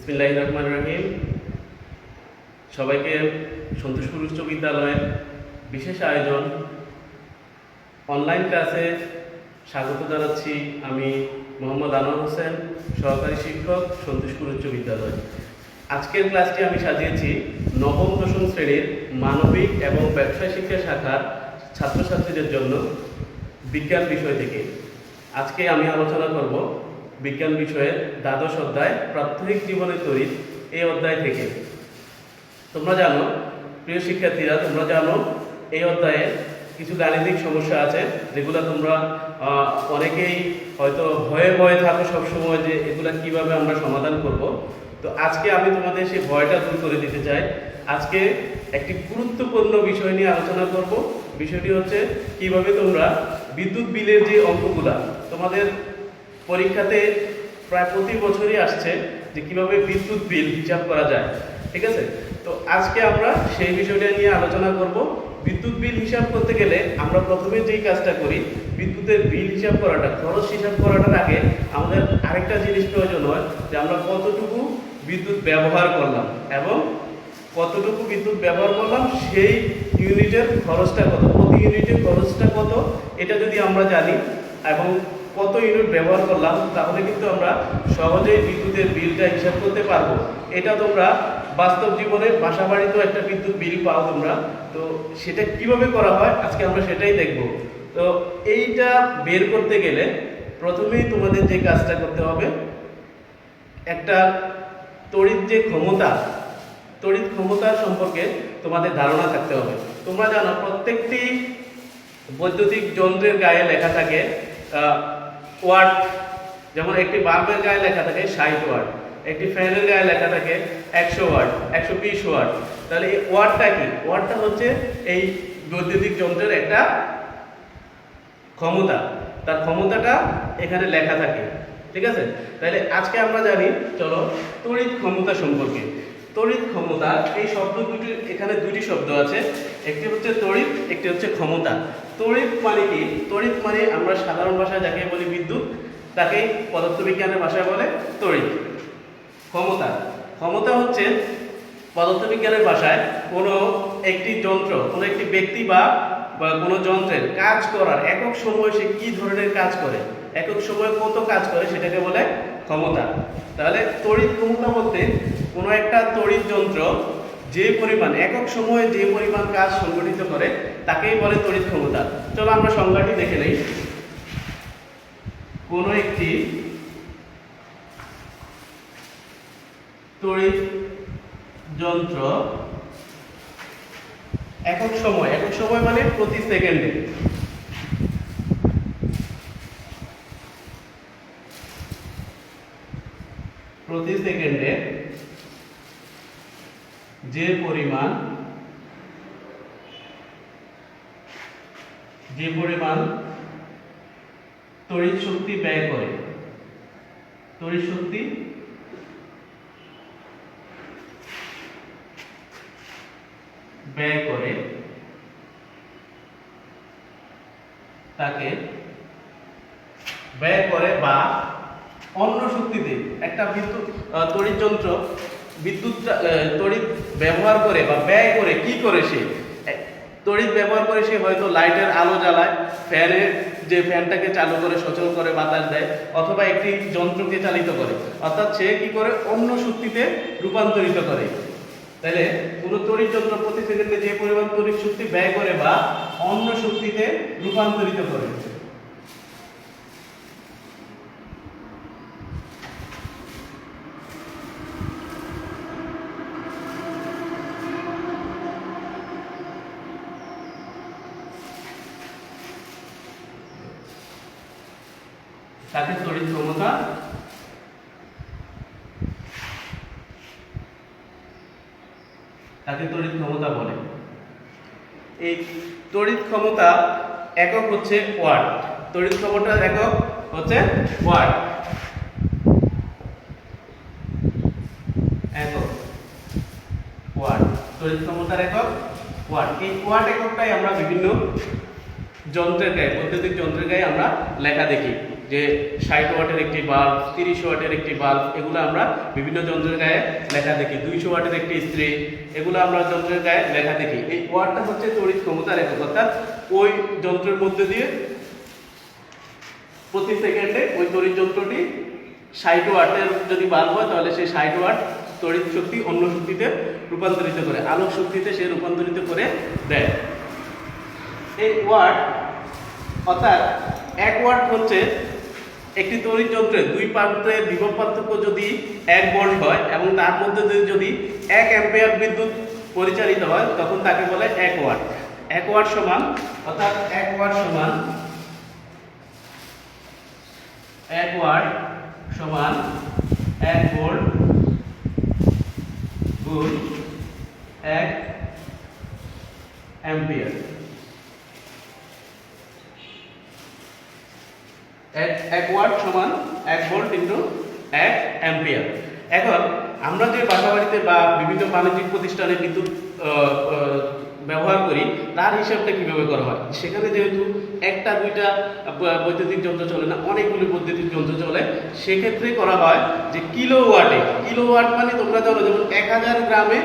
বিসমিল্লাহ রহমান রহিম। সবাইকে সন্তোষপুর উচ্চ বিদ্যালয়ের বিশেষ আয়োজন। অনলাইন ক্লাসে স্বাগত জানাচ্ছি আমি মোহাম্মদ আনোয়ার হোসেন, সহকারী শিক্ষক সন্তোষপুর উচ্চ বিদ্যালয়। আজকের ক্লাসটি আমি সাজিয়েছি নবম দশম শ্রেণির মানবিক এবং ব্যবসায় শিক্ষা শাখার ছাত্রছাত্রীদের জন্য বিজ্ঞান বিষয় থেকে। আজকে আমি আলোচনা করব বিজ্ঞান বিষয়ের দ্বাদশ অধ্যায় প্রাথমিক জীবনের তরিত এই অধ্যায় থেকে। তোমরা জানো, প্রিয় শিক্ষার্থীরা, তোমরা জানো, এই অধ্যায়ে কিছু গাণিতিক সমস্যা আছে, যেগুলো তোমরা অনেকেই হয়তো ভয়ে ভয়ে থাকো সবসময় যে এগুলা কীভাবে আমরা সমাধান করব। তো আজকে আমি তোমাদের সেই ভয়টা দূর করে দিতে চাই। আজকে একটি গুরুত্বপূর্ণ বিষয় নিয়ে আলোচনা করব। বিষয়টি হচ্ছে, কীভাবে তোমরা বিদ্যুৎ বিলের যে অঙ্কগুলা, তোমাদের পরীক্ষাতে প্রায় প্রতি বছরই আসছে যে কীভাবে বিদ্যুৎ বিল হিসাব করা যায়, ঠিক আছে? তো আজকে আমরা সেই বিষয়টা নিয়ে আলোচনা করব। বিদ্যুৎ বিল হিসাব করতে গেলে আমরা প্রথমে যেই কাজটা করি, বিদ্যুতের বিল হিসাব করাটা, খরচ হিসাব করাটার আগে আমাদের আরেকটা জিনিস প্রয়োজন হয় যে আমরা কতটুকু বিদ্যুৎ ব্যবহার করলাম এবং কতটুকু বিদ্যুৎ ব্যবহার করলাম, সেই ইউনিটের খরচটা কত, প্রতি ইউনিটের খরচটা কত, এটা যদি আমরা জানি এবং কত ইউনিট ব্যবহার করলাম, তাহলে কিন্তু আমরা সহজেই বিদ্যুতের বিলটা হিসাব করতে পারব। এটা তোমরা বাস্তব জীবনে বাসা বাড়িতেও একটা বিদ্যুৎ বিল পাও তোমরা। তো সেটা কীভাবে করা হয়, আজকে আমরা সেটাই দেখব। তো এইটা বের করতে গেলে প্রথমেই তোমাদের যে কাজটা করতে হবে, একটা তড়িৎ যে ক্ষমতা, তড়িৎ ক্ষমতা সম্পর্কে তোমাদের ধারণা থাকতে হবে। তোমরা জানো, প্রত্যেকটি বৈদ্যুতিক যন্ত্রের গায়ে লেখা থাকে ওয়াট যেমন একটি বাল্বের গায়ে লেখা থাকে ষাট ওয়াট একটি ফ্যানের গায়ে লেখা থাকে একশো ওয়াট একশো বিশ ওয়াট তাহলে এই ওয়াটটা কি? ওয়াটটা হচ্ছে এই বৈদ্যুতিক যন্ত্রের একটা ক্ষমতা। তার ক্ষমতাটা এখানে লেখা থাকে। ঠিক আছে? তাহলে আজকে আমরা জানি, চলো তড়িৎ ক্ষমতা সম্পর্কে। তড়িৎ ক্ষমতা, এই শব্দ দুটি, এখানে দুটি শব্দ আছে। একটি হচ্ছে তড়িৎ, একটি হচ্ছে ক্ষমতা। তড়িৎ মানে কি? তড়িৎ মানে আমরা সাধারণ ভাষায় যাকে বলি বিদ্যুৎ, তাকে পদার্থবিজ্ঞানের ভাষায় বলে তড়িৎ। ক্ষমতা। ক্ষমতা হচ্ছে পদার্থবিজ্ঞানের ভাষায় কোনো একটি যন্ত্র, কোনো একটি ব্যক্তি বা বা কোনো যন্ত্রের কাজ করার একক সময় সে কী ধরনের কাজ করে? একক সময় কত কাজ করে? সেটাকে বলে ক্ষমতা। তাহলে তড়িৎ ক্ষমতা বলতে কোনো একটা তড়িৎ যন্ত্র যে পরিমাণ, একক সময়ে যে পরিমাণ কাজ সংগঠিত করে, তাকেই বলে তড়িৎ ক্ষমতা। চলো আমরা সংজ্ঞাটি দেখে নেই। কোনো একটি তড়িৎ যন্ত্র একক সময় একক সময় মানে প্রতি সেকেন্ডে। প্রতি সেকেন্ডে যে পরিমাণ যে পরিমাণ তড়িৎ শক্তি ব্যয় করে, তড়িৎ শক্তি ব্যয় করে, তাকে ব্যয় করে বা অন্য শক্তিতে একটা বিদ্যুৎ তড়িৎ যন্ত্র বিদ্যুৎ তড়িৎ ব্যবহার করে বা ব্যয় করে কি করে সে? তড়িৎ ব্যবহার করে সে হয়তো লাইটের আলো জ্বালায় ফ্যানের যে ফ্যানটাকে চালু করে, সচল করে বাতাস দেয়, অথবা একটি যন্ত্রকে চালিত করে। অর্থাৎ সে কি করে? অন্য শক্তিতে রূপান্তরিত করে। তাহলে পুরো তড়িৎ যন্ত্র প্রতি সেকেন্ডে যে পরিমাণ তড়িৎ শক্তি ব্যয় করে বা অন্য শক্তিতে রূপান্তরিত করে। তাকে তড়িৎ ক্ষমতা তাকে তড়িৎ ক্ষমতা বলে। এই তড়িৎ ক্ষমতা একক হচ্ছে ওয়াট। তড়িৎ ক্ষমতার একক হচ্ছে ওয়াট। একক ক্ষমতার একক এই এককটাই আমরা বিভিন্ন যন্ত্রের গায়ে, বৈদ্যুতিক যন্ত্রের গায়ে আমরা লেখা দেখি। যে ষাট ওয়াটের একটি বাল্ব, তিরিশ ওয়াটের একটি বাল্ব, এগুলো আমরা বিভিন্ন যন্ত্রের গায়ে লেখা দেখি। দুইশো ওয়াটের একটি স্ত্রী, এগুলো আমরা যন্ত্রের গায়ে লেখা দেখি। এই ওয়াটটা হচ্ছে তড়িৎ ক্ষমতার একক, অর্থাৎ ওই যন্ত্রের মধ্যে দিয়ে প্রতি সেকেন্ডে ওই তড়িৎ যন্ত্রটি ষাট ওয়াটের যদি বাল্ব হয়, তাহলে সেই ষাট ওয়াট তড়িৎ শক্তি অন্য শক্তিতে রূপান্তরিত করে, আলোক শক্তিতে সে রূপান্তরিত করে দেয়। এই ওয়াট, অর্থাৎ এক ওয়াট হচ্ছে একটি তড়িৎ যন্ত্রের দুই প্রান্তের বিভব পার্থক্য যদি এক ভোল্ট হয় এবং তার মধ্যে যদি এক অ্যাম্পিয়ার বিদ্যুৎ পরিচালিত হয়, তখন তাকে বলে এক ওয়াট। এক ওয়াট সমান অর্থাৎ এক ওয়াট সমান এক ওয়াট সমান এক ভোল্ট গুণ এক অ্যাম্পিয়ার। এক ওয়াট সমান এক ভোল্ট ইন্টু এক অ্যাম্পিয়ার। এখন, আমরা যে বাসা বাড়িতে বা বিভিন্ন বাণিজ্যিক প্রতিষ্ঠানে বিদ্যুৎ ব্যবহার করি, তার হিসাবটা কীভাবে করা হয়? সেখানে যেহেতু একটা, দুইটা বৈদ্যুতিক যন্ত্র চলে না, অনেকগুলি বৈদ্যুতিক যন্ত্র চলে, সেক্ষেত্রে করা হয় যে কিলো ওয়াটে কিলো ওয়াট মানে তোমরা জানো, যেমন এক হাজার গ্রামে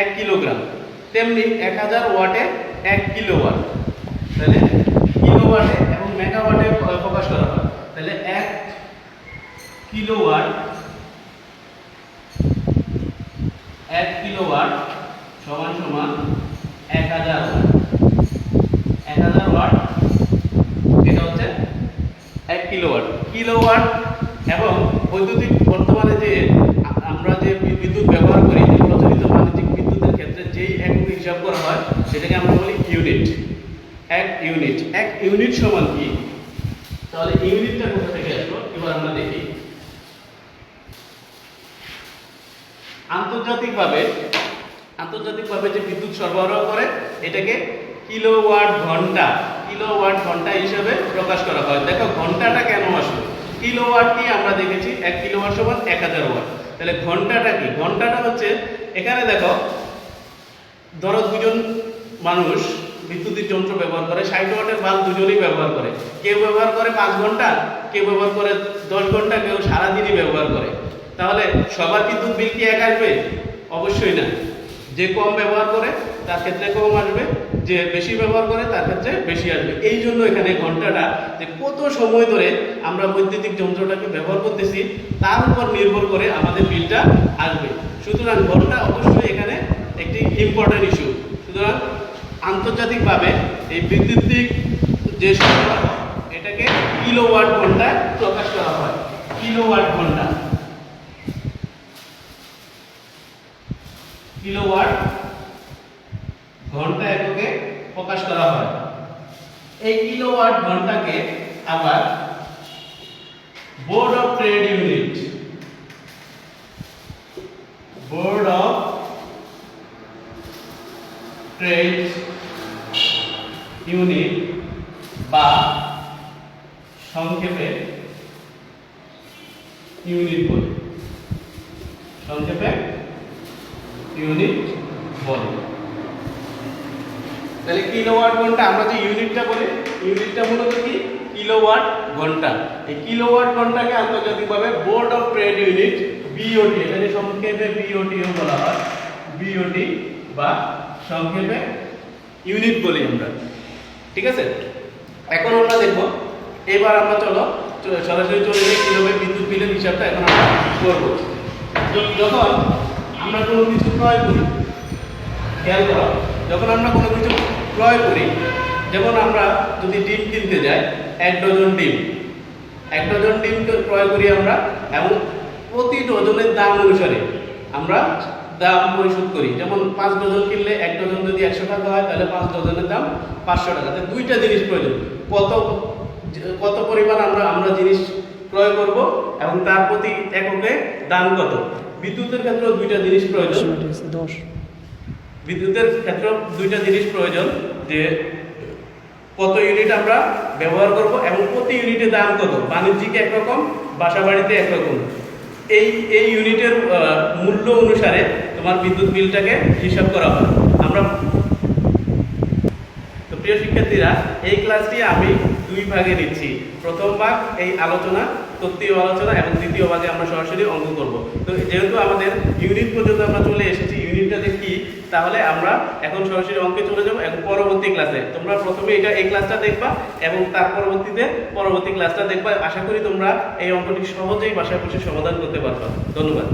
এক কিলোগ্রাম, তেমনি এক হাজার ওয়াটে এক কিলো ওয়াট তাহলে কিলো ওয়াটে এবং মেগাওয়াটে প- প্রকাশ করা হয়। তাহলে এক কিলো ওয়াট, এক কিলো ওয়াট সমান সমান এক হাজার এক হাজার ওয়াট, এটা হচ্ছে এক কিলোওয়াট কিলোওয়াট এবং বৈদ্যুতিক বর্তমানে যে আমরা যে বিদ্যুৎ ব্যবহার করি প্রচলিত বাণিজ্যিক বিদ্যুতের ক্ষেত্রে যেই একক হিসাব করা হয়, সেটাকে আমরা বলি ইউনিট এক ইউনিট এক ইউনিট সমান কি তাহলে ইউনিটটা কোথা থেকে আসলো এবার আমরা দেখি আন্তর্জাতিকভাবে আন্তর্জাতিকভাবে যে বিদ্যুৎ সরবরাহ করে, এটাকে কিলোওয়াট ঘণ্টা কিলোওয়াট ঘণ্টা হিসেবে প্রকাশ করা হয়। দেখো, ঘন্টাটা কেন আসলো? কিলোওয়াটটি আমরা দেখেছি? এক কিলোওয়াট সমান এক হাজার ওয়াট। তাহলে ঘন্টাটা কি? ঘন্টাটা হচ্ছে, এখানে দেখো, ধরো দুজন মানুষ বিদ্যুতের যন্ত্র ব্যবহার করে, ষাট ওয়াটের বাল্ব দুজনেই ব্যবহার করে। কেউ ব্যবহার করে পাঁচ ঘণ্টা, কেউ ব্যবহার করে দশ ঘণ্টা, কেউ সারাদিনই ব্যবহার করে। তাহলে সবার বিদ্যুৎ বিল কি এক আসবে? অবশ্যই না। যে কম ব্যবহার করে তার ক্ষেত্রে কম আসবে, যে বেশি ব্যবহার করে তার ক্ষেত্রে বেশি আসবে। এই জন্য এখানে ঘন্টাটা, যে কত সময় ধরে আমরা বৈদ্যুতিক যন্ত্রটাকে ব্যবহার করতেছি, তার উপর নির্ভর করে আমাদের বিলটা আসবে। সুতরাং ঘণ্টা অবশ্যই এখানে একটি ইম্পর্টেন্ট ইস্যু সুতরাং আন্তর্জাতিকভাবে এই বিদ্যুতিক যে সরবরাহ, এটাকে কিলোওয়াট ঘন্টায় প্রকাশ করা হয়। কিলোওয়াট ঘণ্টা। কিলোওয়াট ঘণ্টা এককে প্রকাশ করা হয়। এই কিলোওয়াট ঘন্টাকে আবার board of trade unit, board of trade unit বা সংক্ষেপে ইউনিট বলে। সংক্ষেপে ইউনিট বলে। তাহলে কিলোওয়াট ঘণ্টা, আমরা যে ইউনিটটা বলি, ইউনিটটা মূলত কি? কিলোওয়াট ঘণ্টা। এই কিলোওয়াট ঘন্টাকে আন্তর্জাতিকভাবে board of trade unit BOT এখানে সংক্ষেপে বিওটিও বলা হয় বিওটি বা সংক্ষেপে ইউনিট বলি আমরা। ঠিক আছে? এখন আমরা দেখব, এবার আমরা চলো সরাসরি চলে যাই কীভাবে বিদ্যুৎ বিলের হিসাবটা এখন আমরা করব। যখন আমরা কোনো কিছু ক্রয় করি, খেয়াল করো যখন আমরা কোনো কিছু ক্রয় করি, যেমন আমরা যদি ডিম কিনতে যাই, এক ডজন ডিম। এক ডজন ডিম ক্রয় করি আমরা, এবং প্রতি ডজনের দাম অনুসারে আমরা দাম পরিশোধ করি। যেমন পাঁচ ডজন কিনলে এক ডজন যদি একশো টাকা হয়, তাহলে পাঁচ ডজনের দাম পাঁচশো টাকা। তাহলে দুইটা জিনিস প্রয়োজন। কত কত পরিমাণ আমরা আমরা জিনিস ক্রয় করব এবং তার প্রতি এককে দাম কত? বিদ্যুতের ক্ষেত্রেও দুইটা জিনিস প্রয়োজন। বিদ্যুতের ক্ষেত্রে দুইটা জিনিস প্রয়োজন যে কত ইউনিট আমরা ব্যবহার করব এবং প্রতি ইউনিটের দাম কত? বাণিজ্যিক একরকম বাসা বাড়িতে একরকম। এই এই ইউনিটের মূল্য অনুসারে তোমার বিদ্যুৎ বিলটাকে হিসাব করা হয়। আমরা তো প্রিয় শিক্ষার্থীরা, এই ক্লাসটি আমি দুই ভাগে নিচ্ছি। প্রথম ভাগ এই আলোচনা তত্ত্বীয় আলোচনা এবং দ্বিতীয় ভাগে আমরা সরাসরি অঙ্ক করব। তো যেহেতু আমাদের ইউনিট পর্যন্ত আমরা চলে এসেছি ইউনিটটা যে তাহলে আমরা এখন সরাসরি অঙ্কে চলে যাব এখন পরবর্তী ক্লাসে। তোমরা প্রথমে এটা এই ক্লাসটা দেখবা এবং তার পরবর্তীতে পরবর্তী ক্লাসটা দেখবা। আশা করি তোমরা এই অঙ্কটি সহজেই বাসায় বসে সমাধান করতে পারবা। ধন্যবাদ।